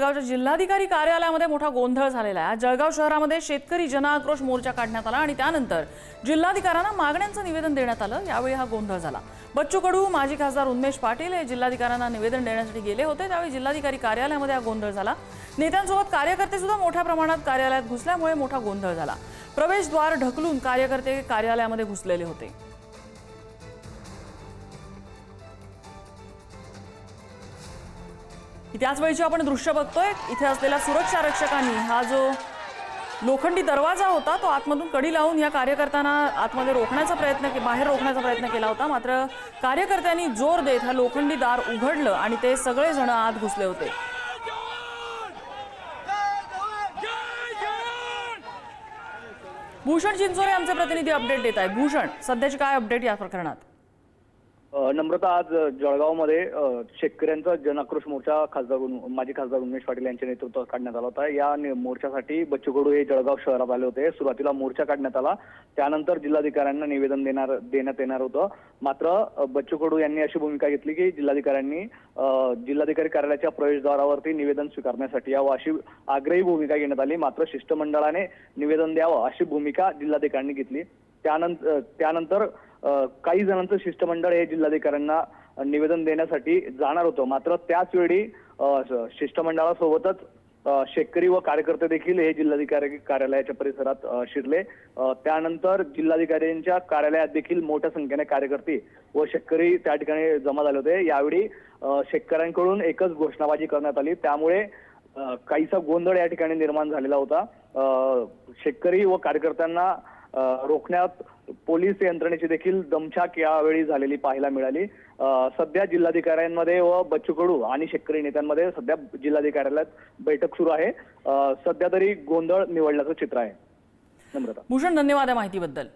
जळगावच्या जिल्हाधिकारी कार्यालयामध्ये मोठा गोंधळ झालेला आहे. जळगाव शहरामध्ये शेतकरी जनआक्रोश मोर्चा काढण्यात आला आणि त्यानंतर जिल्हाधिकाऱ्यांना मागण्यांचं निवेदन देण्यात आलं. यावेळी हा गोंधळ झाला. बच्चू कडू माजी खासदार उन्मेश पाटील हे जिल्हाधिकाऱ्यांना निवेदन देण्यासाठी गेले होते. त्यावेळी जिल्हाधिकारी कार्यालयामध्ये हा गोंधळ झाला. नेत्यांसोबत कार्यकर्ते सुद्धा मोठ्या प्रमाणात कार्यालयात घुसल्यामुळे मोठा गोंधळ झाला. प्रवेशद्वार ढकलून कार्यकर्ते कार्यालयामध्ये घुसलेले होते. त्याच वेळेचे आपण दृश्य बघतोय. इथे असलेल्या सुरक्षा रक्षकांनी हा जो लोखंडी दरवाजा होता तो आतमधून कडी लावून या कार्यकर्त्यांना आतमध्ये रोखण्याचा प्रयत्न के- बाहेर रोखण्याचा प्रयत्न केला होता. मात्र कार्यकर्त्यांनी जोर देत हा लोखंडी दार उघडलं आणि ते सगळेजण आत घुसले होते. भूषण चिंचोरे आमचे प्रतिनिधी अपडेट देत आहेत. भूषण सध्याची काय अपडेट या प्रकरणात? नम्रता आज जळगावमध्ये शेतकऱ्यांचा जनआक्रोश मोर्चा खासदार माजी खासदार उमेश पाटील यांच्या नेतृत्वात काढण्यात आला होता. या मोर्चासाठी बच्चू कडू हे जळगाव शहरात आले होते. सुरुवातीला मोर्चा काढण्यात आला. त्यानंतर जिल्हाधिकाऱ्यांना निवेदन देणार देण्यात येणार होतं. मात्र बच्चू कडू यांनी अशी भूमिका घेतली की जिल्हाधिकाऱ्यांनी जिल्हाधिकारी कार्यालयाच्या प्रवेशद्वारावरती निवेदन स्वीकारण्यासाठी यावं अशी आग्रही भूमिका घेण्यात आली. मात्र शिष्टमंडळाने निवेदन द्यावं अशी भूमिका जिल्हाधिकाऱ्यांनी घेतली. त्यानंतर त्यानंतर काही जणांचं शिष्टमंडळ हे जिल्हाधिकारी अ, निवेदन देण्यासाठी जाणार होतं. मात्र त्याच वेळी शिष्टमंडळासोबतच शेतकरी व कार्यकर्ते देखील हे जिल्हाधिकारी कार्यालयाच्या परिसरात शिरले. त्यानंतर जिल्हाधिकाऱ्यांच्या कार्यालयात देखील मोठ्या संख्येने कार्यकर्ते व शेतकरी त्या ठिकाणी जमा झाले होते. यावेळी शेतकऱ्यांकडून एकच घोषणाबाजी करण्यात आली. त्यामुळे काहीसा गोंधळ या ठिकाणी निर्माण झालेला होता. शेतकरी व कार्यकर्त्यांना रोखण्यात पोलीस यंत्रणेची देखील दमछाक यावेळी झालेली पाहायला मिळाली. सध्या जिल्हाधिकाऱ्यांमध्ये व बच्चू कडू आणि शेतकरी नेत्यांमध्ये सध्या जिल्हाधिकाऱ्यालयात बैठक सुरू आहे. सध्या तरी गोंधळ निवडल्याचं चित्र आहे. नम्रता. भूषण धन्यवाद या माहितीबद्दल.